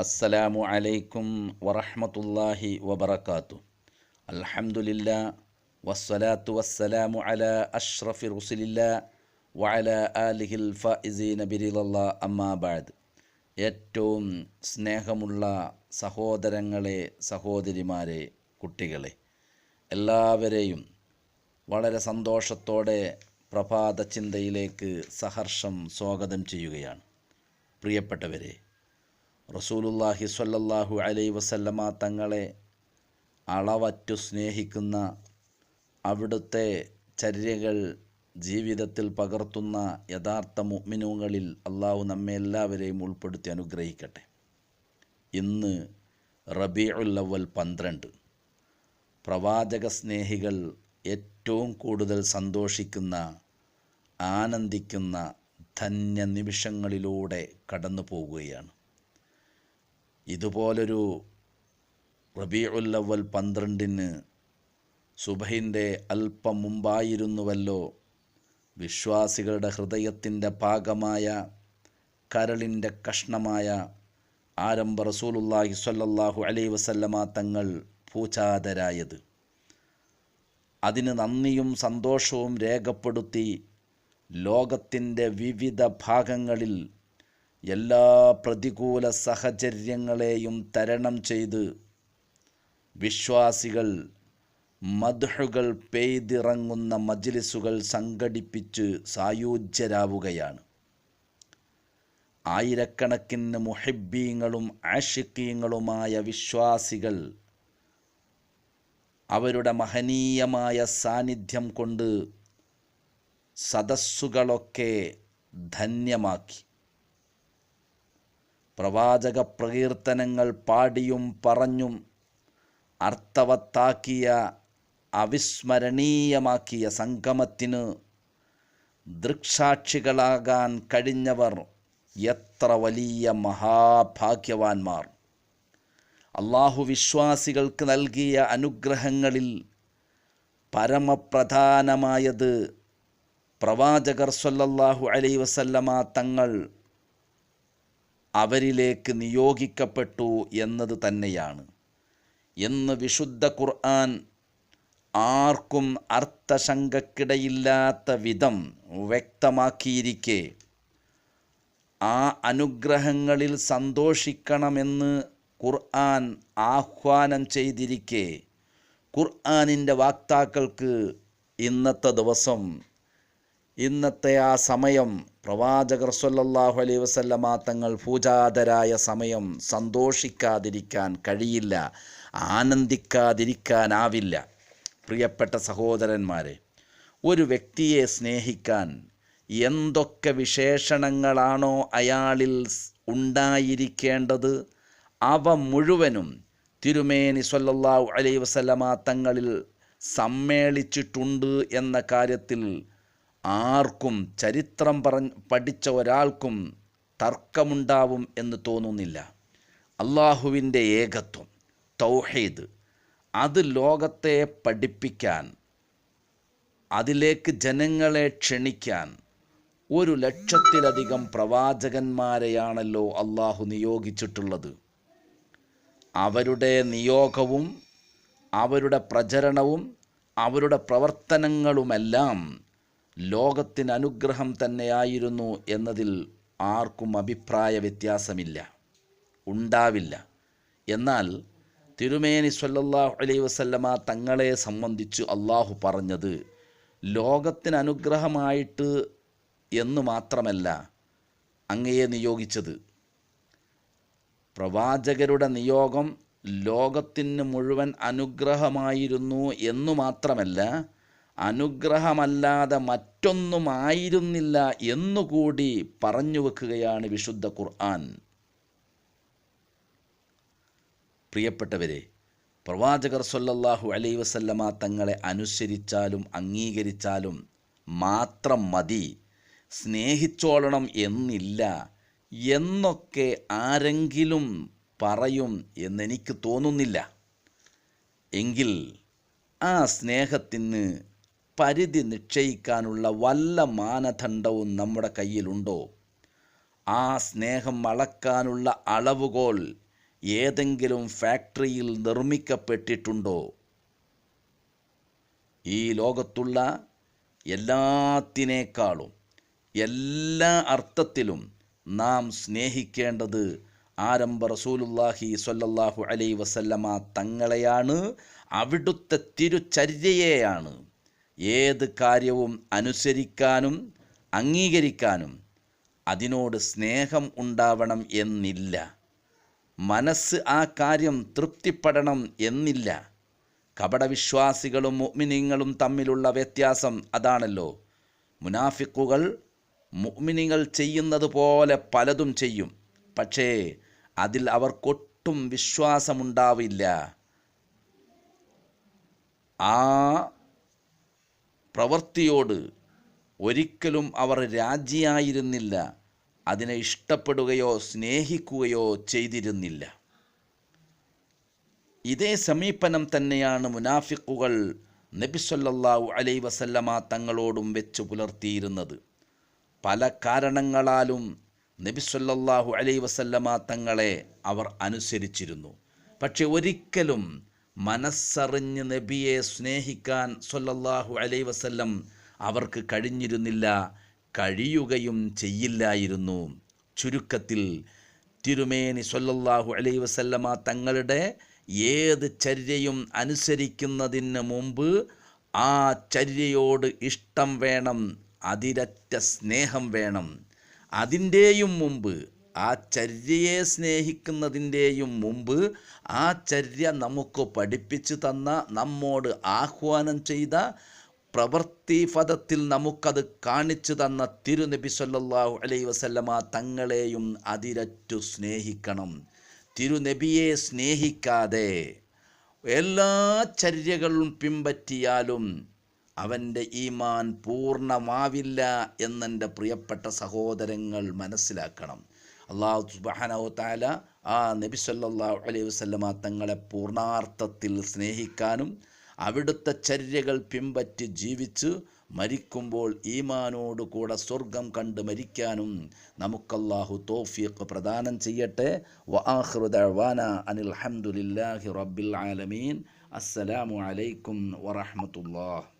അസ്സലാമു അലൈക്കും വറഹ്മത്തുള്ളാഹി വബറകാത്തു. അൽഹംദുലില്ല വസ്സലാത്തു വസ്സലാമു അല അഷ്റഫി റുസുലില്ലാ വഅല ആലിഹിൽ ബിരിദല്ലാ അമ്മാ ബഅദ് ഏറ്റവും സ്നേഹമുള്ള സഹോദരങ്ങളെ സഹോദരിമാരെ കുട്ടികളെ എല്ലാവരെയും വളരെ സന്തോഷത്തോടെ പ്രഭാത ചിന്തയിലേക്ക് സഹർഷം സ്വാഗതം ചെയ്യുകയാണ്. പ്രിയപ്പെട്ടവരെ റസൂലുല്ലാഹി സ്വല്ലല്ലാഹു അലൈ വസല്ലമ തങ്ങളെ അളവറ്റു സ്നേഹിക്കുന്ന അവിടുത്തെ ചര്യകൾ ജീവിതത്തിൽ പകർത്തുന്ന യഥാർത്ഥ മുഅ്മിനൂങ്ങളിൽ അള്ളാഹു നമ്മെ എല്ലാവരെയും ഉൾപ്പെടുത്തി അനുഗ്രഹിക്കട്ടെ. ഇന്ന് റബീഉൽ അവൽ പന്ത്രണ്ട്. പ്രവാചക സ്നേഹികൾ ഏറ്റവും കൂടുതൽ സന്തോഷിക്കുന്ന ആനന്ദിക്കുന്ന ധന്യ നിമിഷങ്ങളിലൂടെ കടന്നു പോവുകയാണ് ഇതുപോലൊരു റബീഉൽ അവൽ പന്ത്രണ്ടിന് സുബഹിന്റെ അല്പം മുമ്പായിരുന്നുവല്ലോ വിശ്വാസികളുടെ ഹൃദയത്തിന്റെ ഭാഗമായ കരളിന്റെ കഷ്ണമായ ആരംഭ റസൂലുല്ലാഹി സ്വല്ലല്ലാഹു അലൈ വസല്ലമ തങ്ങൾ പൂജാതരായത്. അതിന് നന്ദിയും സന്തോഷവും രേഖപ്പെടുത്തി ലോകത്തിന്റെ വിവിധ ഭാഗങ്ങളിൽ എല്ലാ പ്രതികൂല സാഹചര്യങ്ങളെയും തരണം ചെയ്ത് വിശ്വാസികൾ മധുഹുകൾ പെയ്തിറങ്ങുന്ന മജ്ലിസുകൾ സംഘടിപ്പിച്ച് സായുജ്യരാവുകയാണ്. ആയിരക്കണക്കിന് മുഹിബീങ്ങളും ആഷിക്കീങ്ങളുമായ വിശ്വാസികൾ അവരുടെ മഹനീയമായ സാന്നിധ്യം കൊണ്ട് സദസ്സുകളൊക്കെ ധന്യമാക്കി. പ്രവാചക പ്രകീർത്തനങ്ങൾ പാടിയും പറഞ്ഞും അർത്ഥവത്താക്കിയ അവിസ്മരണീയമാക്കിയ സംഗമത്തിന് ദൃക്സാക്ഷികളാകാൻ കഴിഞ്ഞവർ എത്ര വലിയ മഹാഭാഗ്യവാന്മാർ. അള്ളാഹു വിശ്വാസികൾക്ക് നൽകിയ അനുഗ്രഹങ്ങളിൽ പരമപ്രധാനമായത് പ്രവാചകർ സല്ലല്ലാഹു അലൈ വസല്ലമ തങ്ങൾ അവരിലേക്ക് നിയോഗിക്കപ്പെട്ടു എന്നത് തന്നെയാണ്. എന്ന് വിശുദ്ധ ഖുർആൻ ആർക്കും അർത്ഥശങ്കക്കിടയില്ലാത്ത വിധം വ്യക്തമാക്കിയിരിക്കെ ആ അനുഗ്രഹങ്ങളിൽ സന്തോഷിക്കണമെന്ന് ഖുർആൻ ആഹ്വാനം ചെയ്തിരിക്കെ. ഖുർആനിന്റെ വാക്താക്കൾക്ക് ഇന്നത്തെ ദിവസം ഇന്നത്തെ ആ സമയം പ്രവാചകർ സൊല്ലാഹു അലൈ വസല്ലമ തങ്ങൾ പൂജാതരായ സമയം സന്തോഷിക്കാതിരിക്കാൻ കഴിയില്ല ആനന്ദിക്കാതിരിക്കാനാവില്ല. പ്രിയപ്പെട്ട സഹോദരന്മാരെ ഒരു വ്യക്തിയെ സ്നേഹിക്കാൻ എന്തൊക്കെ വിശേഷണങ്ങളാണോ അയാളിൽ ഉണ്ടായിരിക്കേണ്ടത് അവ മുഴുവനും തിരുമേനി സല്ലല്ലാഹു അലൈ വസല്ലമ തങ്ങളിൽ സമ്മേളിച്ചിട്ടുണ്ട് എന്ന കാര്യത്തിൽ ആർക്കും ചരിത്രം പറഞ്ഞ് പഠിച്ച ഒരാൾക്കും തർക്കമുണ്ടാവും എന്ന് തോന്നുന്നില്ല. അള്ളാഹുവിന്റെ ഏകത്വം തൗഹീദ്. അത് ലോകത്തെ പഠിപ്പിക്കാൻ അതിലേക്ക് ജനങ്ങളെ ക്ഷണിക്കാൻ ഒരു ലക്ഷത്തിലധികം പ്രവാചകന്മാരെയാണല്ലോ അള്ളാഹു നിയോഗിച്ചിട്ടുള്ളത്. അവരുടെ നിയോഗവും അവരുടെ പ്രചരണവും അവരുടെ പ്രവർത്തനങ്ങളുമെല്ലാം ലോകത്തിന് അനുഗ്രഹം തന്നെയായിരുന്നു എന്നതിൽ ആർക്കും അഭിപ്രായ വ്യത്യാസമില്ല. ഉണ്ടാവില്ല. എന്നാൽ തിരുമേനി സല്ലല്ലാഹു അലൈഹി വസല്ലമ തങ്ങളെ സംബന്ധിച്ച് അള്ളാഹു പറഞ്ഞത് ലോകത്തിന് അനുഗ്രഹമായിട്ട് എന്ന് മാത്രമല്ല അങ്ങയെ നിയോഗിച്ചത്. പ്രവാചകരുടെ നിയോഗം ലോകത്തിന് മുഴുവൻ അനുഗ്രഹമായിരുന്നു എന്നു മാത്രമല്ല അനുഗ്രഹമല്ലാതെ മറ്റൊന്നും ആയിരുന്നില്ല എന്നുകൂടി പറഞ്ഞു വെക്കുകയാണ് വിശുദ്ധ ഖുർആൻ. പ്രിയപ്പെട്ടവരെ പ്രവാചകർ സൊല്ലാഹു അലൈ വസല്ലമ തങ്ങളെ അനുസരിച്ചാലും അംഗീകരിച്ചാലും മാത്രം മതി. സ്നേഹിച്ചോളണം എന്നില്ല. എന്നൊക്കെ ആരെങ്കിലും പറയും എന്നെനിക്ക് തോന്നുന്നില്ല. എങ്കിൽ ആ സ്നേഹത്തിന് പരിധി നിശ്ചയിക്കാനുള്ള വല്ല മാനദണ്ഡവും നമ്മുടെ കയ്യിലുണ്ടോ? ആ സ്നേഹം അളക്കാനുള്ള അളവുകോൽ ഏതെങ്കിലും ഫാക്ടറിയിൽ നിർമ്മിക്കപ്പെട്ടിട്ടുണ്ടോ? ഈ ലോകത്തുള്ള എല്ലാത്തിനേക്കാളും എല്ലാ അർത്ഥത്തിലും നാം സ്നേഹിക്കേണ്ടത് ആരംഭ റസൂലുല്ലാഹി സ്വല്ലല്ലാഹു അലൈ വസല്ലമ തങ്ങളെയാണ്. അവിടുത്തെ തിരുചര്യയെയാണ്. ഏത് കാര്യവും അനുസരിക്കാനും അംഗീകരിക്കാനും അതിനോട് സ്നേഹം ഉണ്ടാവണം എന്നില്ല. മനസ്സ് ആ കാര്യം തൃപ്തിപ്പെടണം എന്നില്ല. കപടവിശ്വാസികളും മുഅ്മിനീങ്ങളും തമ്മിലുള്ള വ്യത്യാസം അതാണല്ലോ. മുനാഫിക്കുകൾ മുഅ്മിനികൾ ചെയ്യുന്നത് പോലെ പലതും ചെയ്യും. പക്ഷേ അതിൽ അവർക്കൊട്ടും വിശ്വാസമുണ്ടാവില്ല. ആ പ്രവൃത്തിയോട് ഒരിക്കലും അവർ രാജിയായിരുന്നില്ല. അതിനെ ഇഷ്ടപ്പെടുകയോ സ്നേഹിക്കുകയോ ചെയ്തിരുന്നില്ല. ഇതേ സമീപനം തന്നെയാണ് മുനാഫിക്കുകൾ നബിസൊല്ലാഹു അലൈ വസല്ലമ തങ്ങളോടും വെച്ച് പുലർത്തിയിരുന്നത്. പല കാരണങ്ങളാലും നബിസൊല്ലാഹു അലൈ വസല്ലമ തങ്ങളെ അവർ അനുസരിച്ചിരുന്നു. പക്ഷെ ഒരിക്കലും മനസ്സറിഞ്ഞ് നബിയെ സ്നേഹിക്കാൻ സൊല്ലല്ലാഹു അലൈ വസല്ലം അവർക്ക് കഴിഞ്ഞിരുന്നില്ല കഴിയുകയും ചെയ്യില്ലായിരുന്നു. ചുരുക്കത്തിൽ തിരുമേനി സൊല്ലല്ലാഹു അലൈ വസല്ലമ തങ്ങളുടെ ഏത് ചര്യയും അനുസരിക്കുന്നതിന് മുമ്പ് ആ ചര്യയോട് ഇഷ്ടം വേണം അതിരറ്റ സ്നേഹം വേണം. അതിന്റെയും മുമ്പ് ആ ചര്യയെ സ്നേഹിക്കുന്നതിന്റെയും മുമ്പ് ആ ചര്യ നമുക്ക് പഠിപ്പിച്ചു തന്ന നമ്മോട് ആഹ്വാനം ചെയ്ത പ്രവൃത്തി പദത്തിൽ നമുക്കത് കാണിച്ചു തന്ന തിരുനബി സല്ലാഹു അലൈ വസല്ലമ തങ്ങളെയും അതിരറ്റു സ്നേഹിക്കണം. തിരുനബിയെ സ്നേഹിക്കാതെ എല്ലാ ചര്യകളും പിമ്പറ്റിയാലും അവന്റെ ഈമാൻ പൂർണമാവില്ല എന്നെന്റെ പ്രിയപ്പെട്ട സഹോദരങ്ങൾ മനസ്സിലാക്കണം. അള്ളാഹു സുബാനോ താല ആ നബി സല്ലല്ലാഹു അലൈഹി വസല്ലമ തങ്ങളെ പൂർണാർത്ഥത്തിൽ സ്നേഹിക്കാനും അവിടുത്തെ ചര്യകൾ പിൻപറ്റി ജീവിച്ച് മരിക്കുമ്പോൾ ഈമാനോട് കൂടെ സ്വർഗം കണ്ട് മരിക്കാനും നമുക്കല്ലാഹു തോഫീഖ് പ്രദാനം ചെയ്യട്ടെ. വആഹൃദവാന അനിൽ ഹംദുലില്ലാഹി റബ്ബിൽ ആലമീൻ. അസ്സലാമു അലൈക്കും വറഹ്മത്തുള്ളാഹി.